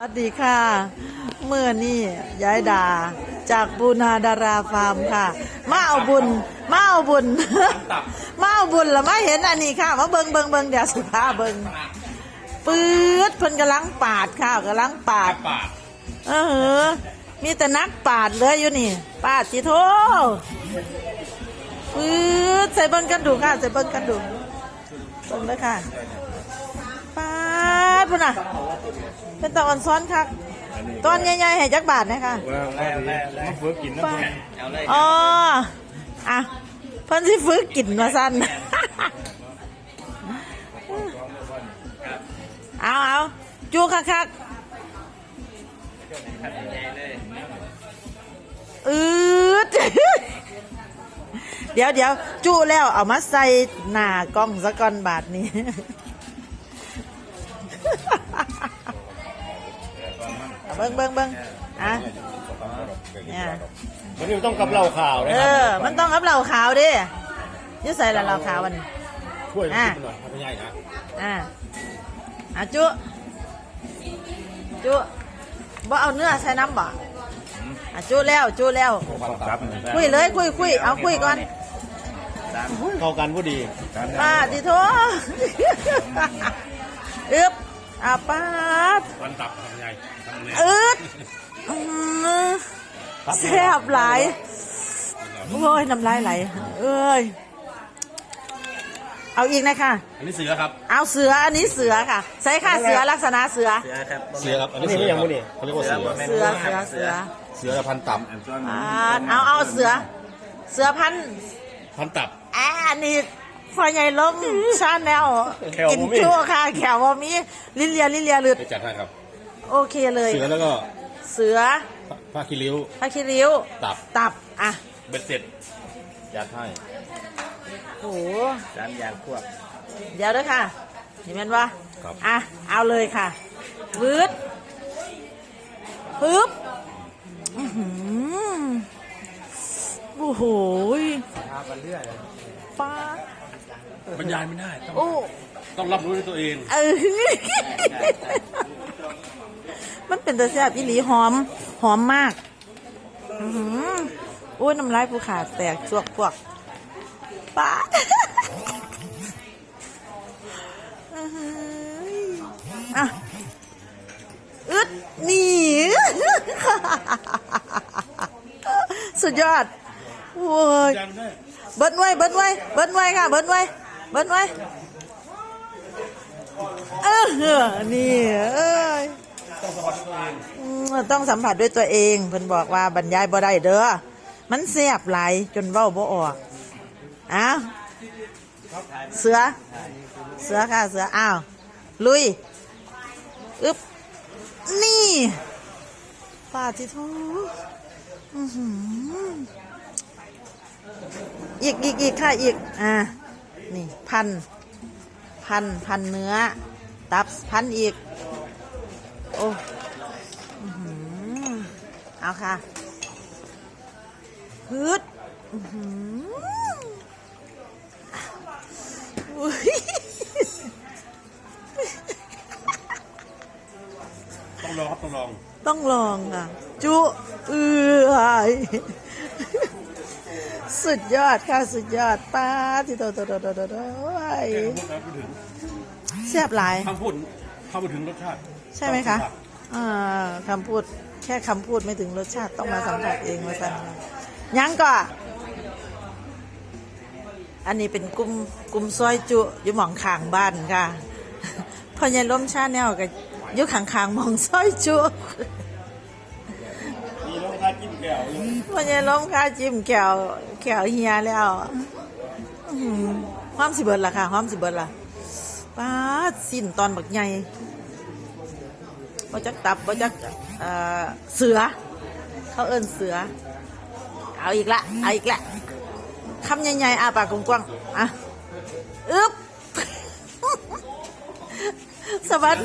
สวัสดีค่ะ เมื่อนี่ยายดา จากบูนาดาราฟาร์มค่ะ มาเอาบุญ มาเอาบุญ มาเอาบุญแล้วมาเห็นอันนี้ค่ะ มาเบิงเบิงเบิงเดี๋ยวสิพาเบิงปื๊ดเพิ่นกำลังปาดค่ะกำลังปาดปาดเออ มีแต่นักปาดเลยอยู่นี่ ปาดจิโทปื๊ดใส่เบิ้งกันดูค่ะ ใส่เบิ้งกันดูเบิ้งเลยค่ะปาด พุ่นน่ะ เป็นตะวันซ้อนคักตอนใหญ่ๆให้จักบาทนะคะวแล้วแล้วมาเฟิร์กินน้ำปาแข็ดงเอาเลยอ๋ออะเพิ่นสิฝึกกินมาสั้นเอาเอาจูคักคักอืดเดี๋ยวเดี๋ยวจูแล้วเอามาใส่หน้ากล้องซะก่อนบาทนี้ เอาเบิ้งเบิ้งเบิ้งอะเนี่ยวันนี้ต้องกับเหล่าข่าวนะเอครับอ มันต้องกับเหล่าขาวดิอยุ่ใส่ละเหล่าขาววันนี้ช่วยอะ กินหน่อยครับพี่ใหญ่นะอ่าอะจุ จุบ่เอาเนื้อใส่น้ำบ่อะจุแล้วจุแล้วครับคุยเลยคุยคุยเอาคุยก่อนเข้ากันพอดีป้าดิโทอึบอะป้าดวันตับครับพี่ใหญ่ทำเลย อึดอื้อหือแซ่บหลายโอ้ยน้ำลายไหลเอ้ยเอาอีกนะคะ อันนี้เสือครับ เอาเสืออันนี้เสือค่ะใส่ค่ะเสือลักษณะเสือ เสือครับอันนี้เสือยังไม่นี่เขาเรียกว่าเสือเสือเสือเสือเสือพันตับอ่าเอาเอาเสือ เสือพันธุ์พันตับอ่าอันนี้พ่อใหญ่ลงชาแนลแขวบ่มีกินชั่วค่ะ แขวว่ามีลิเลียลิเลียหลุดไปจัดให้ครับ โอเคเลย เสือแล้วก็เสือผ้าคีริ้วผ้าคิริ้ว ตับ ตับ อะ เบ็ดเสร็จยัดให้โอ้โหจานยางพวกเดี๋ยวด้วยค่ะ เห็นไหมวะครับ อะ เอาเลยค่ะวืดปึ๊บอื้อหือโอ้โหป้าดบรรยายไม่ได้ ต้องโอ้ต้องรับรู้ด้วยตัวเอง เออ มันเป็นตะแซ่บอีหลีหอม หอมมากอือหือโอ้ยน้ำลายผู้ขาดแตกจวกพวกป้าอือหืออะอึดนี่สุดยอดโว้ยเบิ้ลไว้เบิ้ลไว้เบิ้ลไว้ค่ะเบิ้ลไว้เบิ้ลไว้เออนี่เอ้ย อืมต้องสัมผัสด้วยตัวเองเพิ่นบอกว่าบรรยายบ่ได้เด้อมันแซ่บหลายจนเว้าบ่ออกอ้าวเสือ เสือค่ะเสืออ้าวลุยอึบนี่ปาที่ทูอื้อหืออีกอีกอีกค่ะอีกอ่านี่พัน พันพันเนื้อ ตับพันอีก โอ้อื้อหือเอาค่ะฮึดอื้อหืออุ๊ยต้องลองครับต้องลอง ต้องลองอะ จุเอือยสุดยอดค่ะสุดยอดป้าที่โตโตโตโตโตโตไอ้แค่พูดแล้วพูดถึงแซ่บหลายคำพูดเข้าไปถึงรสชาติ ใช่ไหมคะอ่าคำพูดแค่คำพูดไม่ถึงรสชาติต้องมาสัมผัสเองมาสั่นยังก็อันนี้เป็นกลุ่มกลุ่มซอยจุอยู่หมองข้างบ้านค่ะพอใหญ่ล้มชาแนวกับอยู่ข้างๆหมองซอยจุมีรสชาติจิ้มแก้วอยู่พอใหญ่ล้มค่าจิ้มแขวแขวเฮียแล้วอื้อหือความสิเบิดล่ะค่ะความสิเบิดล่ะป้าดสิ้นตอนบักใหญ่ บ่จักตับบ่จักเอ่อเสือ เขาเอิ้นเสือ เอาอีกละเอาอีกละคำใหญ่ๆอาปากกว้างๆอะอึ๊บสะบัด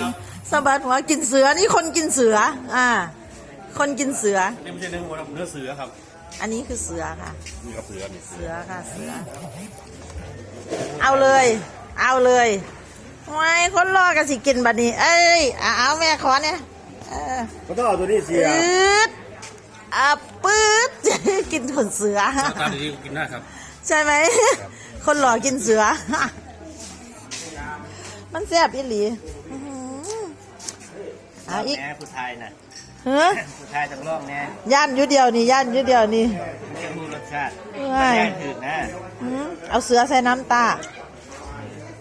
สะบัดหัวกินเสือนี่คนกินเสือ อ่า คนกินเสือนี่ไม่ใช่เนื้อวัวนะเนื้อเสือครับ อันนี้คือเสือค่ะนี่ครับเสือนี่เสือค่ะเสือ เอาเลย เอาเลย ไว้คนรอกันสิกินบัดนี้ เอ้ยเอาเอาแม่ขอเนี่ยเเออก็ต้องเอาตัวนี้เสียปืดอะปืดกินขนเสือ ตาดีๆกินได้ครับใช่ไหม คนหล่อกินเสือ มันแซ่บอีหลีอื้อหือเอาอีกแน่ผู้ชายน่ะเฮ้ยผู้ชายทั้งร่องแน่ย่านอยู่เดียวนี่ย่านอยู่เดียวนี่ ไม่ใช่รู้รสชาติเอ้ยแน่ถือนะ อืมเอาเสือใส่น้ำตา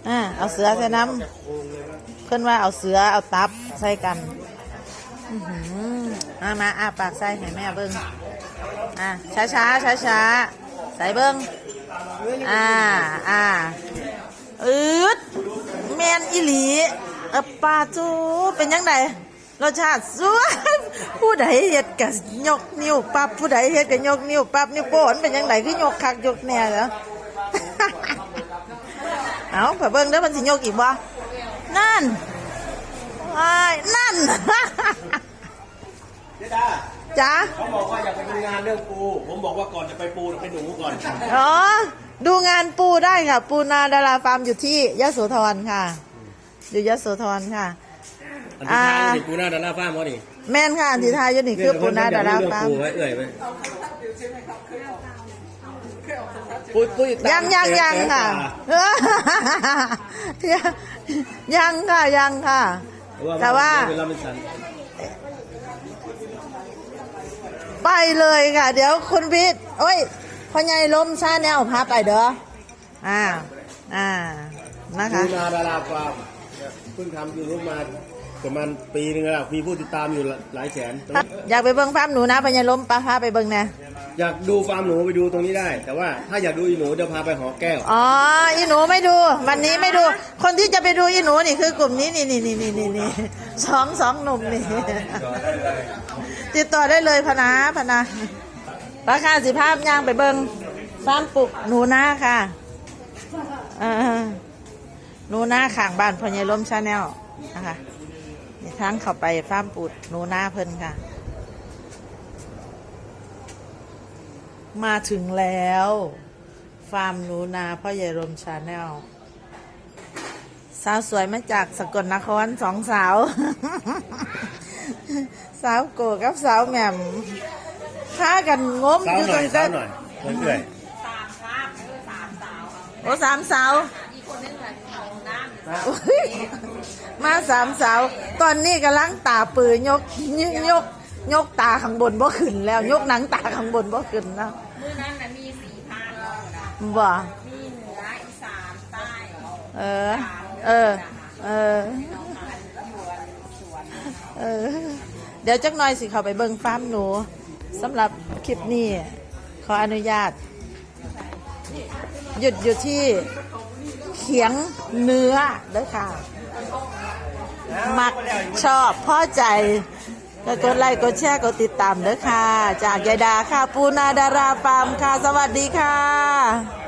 อ่าเอาเสือใส่น้ำเพื่อนว่าเอาเสือเอาตับใส่กันอื้อหือมามาอาปากใส่ให้แม่เบิ้งอ่าช้าช้าช้าช้าใส่เบิ้งอ่าอ่าอืดแมนอีหลีอปลาจูเป็นยังไงรสชาติสวยผู้ใดเฮ็ดกะยกนิ้วปั๊บผู้ใดเฮ็ดกะยกนิ้วปั๊บนิ้วโป้นเป็นยังไงคือยกคักยกแน่เหรอ เอาเผื่อเบิ่งเด้อมันสิยกอีกบ่นั่นไอ้ายนั่นเจ๊ดาจ้าเขาบอกว่าอยากไปดูงานเรื่องปู ผมบอกว่าก่อนจะไปปูไปหนูก่อนอ๋อดูงานปูได้ค่ะ ปูนาดาราฟาร์มอยู่ที่ยโสธรค่ะ อยู่ยโสธรค่ะอันที่ท้ายนี่ปูหน้าดาราฟ้ามั้งนี่แม่นค่ะอันที่ทายอยู่นี่คือปูนาดาราฟาร์มปูไว้เอ่ยไว้ ปูปูติดตามยังยังยังค่ะยังค่ะยังค่ะ แต่ว่าเป็นลำเป็นสันไปเลยค่ะ เดี๋ยวคุณพิษโอ้ยพ่อใหญ่ล้มชาแนวพาไปเด้ออ่าอ่านะคะปูนาดาราฟาร์มเพิ่งทำยูทูบมาประมาณปีนึงแล้วมีผู้ติดตามอยู่หลายแสน อยากไปเบิ่งฟาร์มหนูนะพ่อใหญ่ล้มปะพาไปเบิ่งแน่ อยากดูฟาร์มหนูไปดูตรงนี้ได้ แต่ว่าถ้าอยากดูอีหนูจะพาไปหอแก้ว อ๋ออีหนูไม่ดู วันนี้ไม่ดู คนที่จะไปดูอีหนูนี่คือกลุ่มนี้นี่นี่นี่นี่นี่นี่สองสองหนุ่มนี่ ติดต่อได้เลยพนาพนาราคาสิภาพย่างไปเบิงฟาร์มปลูกหนูนาค่ะเออหนูนาข้างบ้านพญายล้มชาแนลนะคะนี่ทางเข้าไปฟาร์มปลูกหนูนาเพิ่นค่ะ มาถึงแล้ว ฟาร์มหนูนาพ่อใหญ่รมชาแนลสาวสวยมาจากสกลนครสองสาว สาวโกกับสาวแหม่มค้ากันงมสาวอยู่หน่ตอรยงสานั้วนหน่อยเรื่อยโอ้สามสาวอุ๊ยมาสามสาว ตอนนี้กำลังตาปือยกยกยกยกตาข้างบนบ่ขึ้นแล้ว ยกหนังตาข้างบนบ่ขึ้นแล้ว มื้อนั้นน่ะมีสี่ภาคแล้วนะบ่มีเหนืออีสานใต้เออ เออ เออ เออ เดี๋ยวจักหน่อยสิเขาไปเบิ่งฟาร์มหนูสำหรับคลิปนี้ ขออนุญาต หยุดอยู่ที่เขียงเนื้อเด้อค่ะ มักชอบพ่อใจ ก็กดไลค์กดแชร์กดติดตามเด้อค่ะ จากยายดาค่ะปูนาดาราฟาร์มค่ะ สวัสดีค่ะ